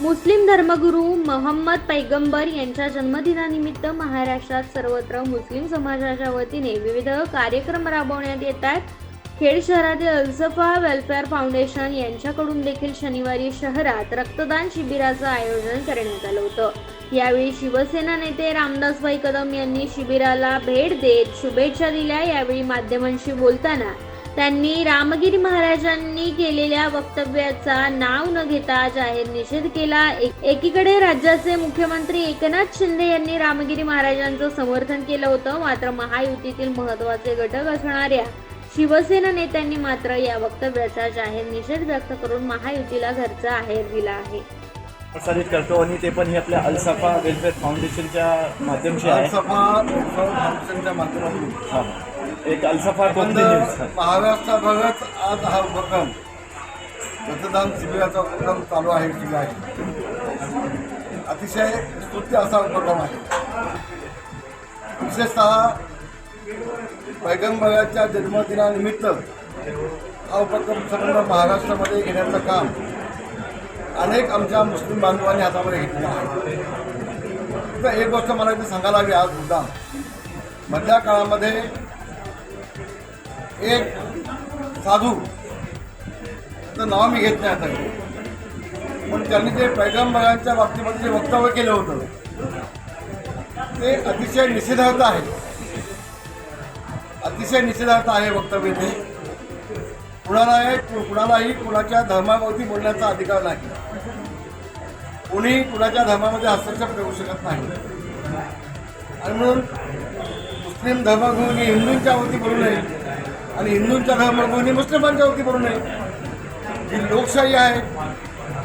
मुस्लिम धर्मगुरू महम्मद पैगंबर यांच्या जन्मदिनानिमित्त महाराष्ट्रात सर्वत्र मुस्लिम समाजाच्या वतीने विविध कार्यक्रम राबवण्यात येत आहेत. खेड शहरातील अल्सफा वेलफेअर फाउंडेशन यांच्याकडून देखील शनिवारी शहरात रक्तदान शिबिराचं आयोजन करण्यात आलं होतं. यावेळी शिवसेना नेते रामदासभाई कदम यांनी शिबिराला भेट देत शुभेच्छा दिल्या. यावेळी माध्यमांशी बोलताना त्यांनी रामगिरी महाराजांनी केलेल्या वक्तव्याचा नाव न घेता जाहीर निषेध केला. एक- एकीकडे राज्याचे मुख्यमंत्री एकनाथ शिंदे यांनी रामगिरी महाराजांचं समर्थन केलं होतं मात्र महायुतीतील महत्त्वाचे घटक असणाऱ्या शिवसेना नेत्यांनी मात्र या वक्तव्याचा जाहीर निषेध व्यक्त करून महायुतीला घरचा आहेर दिला आहे. प्रसारित करतो आणि ते पण हे आपल्या अल्साफा वेलफेअर फाउंडेशनच्या माध्यमशी आहे फाउंडेशनच्या माध्यमातून हा. एक अल्साफा हा. महाराष्ट्राभरात आज हा उपक्रम मतदान शिबिराचा उपक्रम चालू आहे सुरू आहे अतिशय स्तुत्य असा उपक्रम आहे विशेषतः पैगंबराच्या जन्मदिनानिमित्त हा उपक्रम संपूर्ण महाराष्ट्रामध्ये घेण्याचं काम अनेक आमच्या मुस्लिम बांधवांनी हातामध्ये घेतलेलं आहे तर एक गोष्ट मला इथे सांगायला हवी आज मुद्दा मधल्या काळामध्ये एक साधू तर नाव मी घेत नाही आता. पण त्यांनी जे पैगंबरांच्या बाबतीमध्ये जे वक्तव्य केलं होतं ते अतिशय निषेधार्थ आहे. अतिशय निषेधार्थ आहे वक्तव्य ते. कुणाला कुणालाही कुणाच्या धर्माभोवती बोलण्याचा अधिकार नाही. कोणीही कुणाच्या धर्मामध्ये हस्तक्षेप करू शकत नाही. आणि म्हणून मुस्लिम धर्मगुरूंनी हिंदूंच्या वरती बोलू नये आणि हिंदूंच्या धर्मगुरूंनी मुस्लिमांच्या वरती बोलू नये. ही लोकशाही आहे.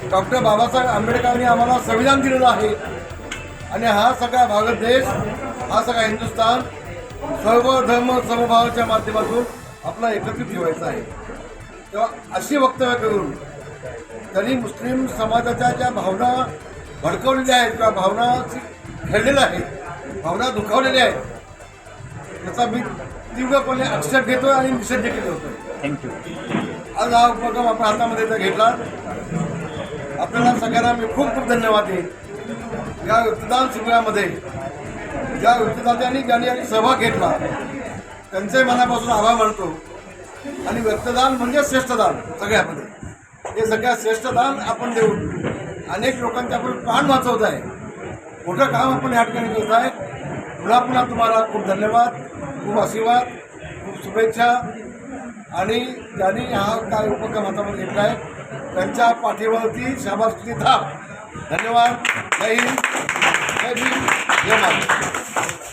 डॉक्टर बाबासाहेब आंबेडकरांनी आम्हाला संविधान दिलेलं आहे. आणि हा सगळा भारत देश हा सगळा हिंदुस्थान सर्व धर्म समभावाच्या माध्यमातून आपला एकत्रित ठेवायचा आहे. तेव्हा अशी वक्तव्य करून त्यांनी मुस्लिम समाजाच्या ज्या भावना भडकवलेल्या आहेत किंवा भावना खेळलेल्या आहेत भावना दुखावलेल्या आहेत त्याचा मी तीव्रपणे आक्षेप घेतो आणि निषेध देखील होतो थँक्यू आज हा उपक्रम आपण हातामध्ये घेतला. आपल्याला सगळ्यांना मी खूप खूप धन्यवाद देईन. या रक्तदान शिबिरामध्ये ज्या रक्तदात्यांनी ज्यांनी यांनी सहभाग घेतला त्यांचे मनापासून आभार मानतो. आणि रक्तदान म्हणजे श्रेष्ठदान सगळ्यामध्ये. हे सगळ्यात श्रेष्ठदान आपण देऊन अनेक लोकांचे आपण प्राण वाचवत आहे. मोठं काम आपण या ठिकाणी करत आहे. पुन्हा पुन्हा तुम्हाला खूप धन्यवाद खूप आशीर्वाद खूप शुभेच्छा. आणि ज्यांनी हा काय उपक्रम हातामध्ये घेतला आहे त्यांच्या पाठीवरती शाबासकी थाप धन्यवाद. जय हिंद. जय भीम. जय महाराज